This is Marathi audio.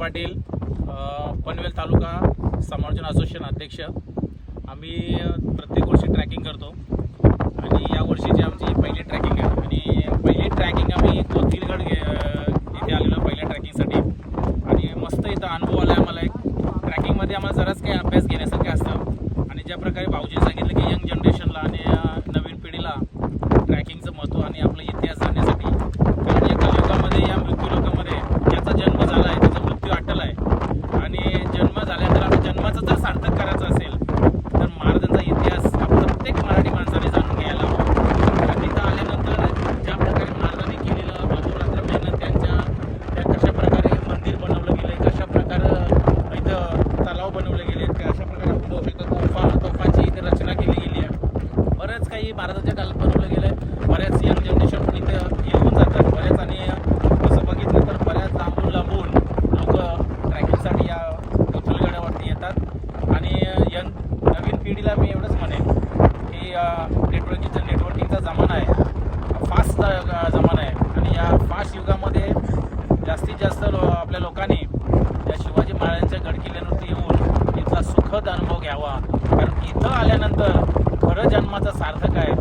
पाटील पनवेल तालुका समालोचन असोसिएशन अध्यक्ष. आम्ही प्रत्येक वर्षी ट्रॅकिंग करतो. आणि या वर्षीची आमची पहिली ट्रॅकिंग आहे. आणि पहिली ट्रॅकिंग आम्ही कोथिलगड गे- इथे आलेलो पहिल्या ट्रॅकिंगसाठी आणि मस्त इथं अनुभव आला आहे आम्हाला एक. ट्रॅकिंगमध्ये आम्हाला जराच काही बरंच भारताच्या काल बनवलं गेलं आहे बऱ्याच यंग जनरेशन पण इथे येऊन जातात बऱ्याच आणि तसं बघितलं तर बऱ्याच लांबून लांबून लोक ट्रॅकिंगसाठी या उचलगड्यावरती येतात. आणि यंग नवीन पिढीला मी एवढंच म्हणेन की नेटवर्किंगचा नेटवर्किंगचा जमाना आहे. फास्ट जमाना आहे. आणि या फास्ट युगामध्ये जास्तीत जास्त लो आपल्या लोकांनी या शिवाजी महाराजांच्या गडकिल्ल्यावरती येऊन इथला सुखद अनुभव घ्यावा. कारण इथं आल्यानंतर खरं जन्माचं सार्थक आहे.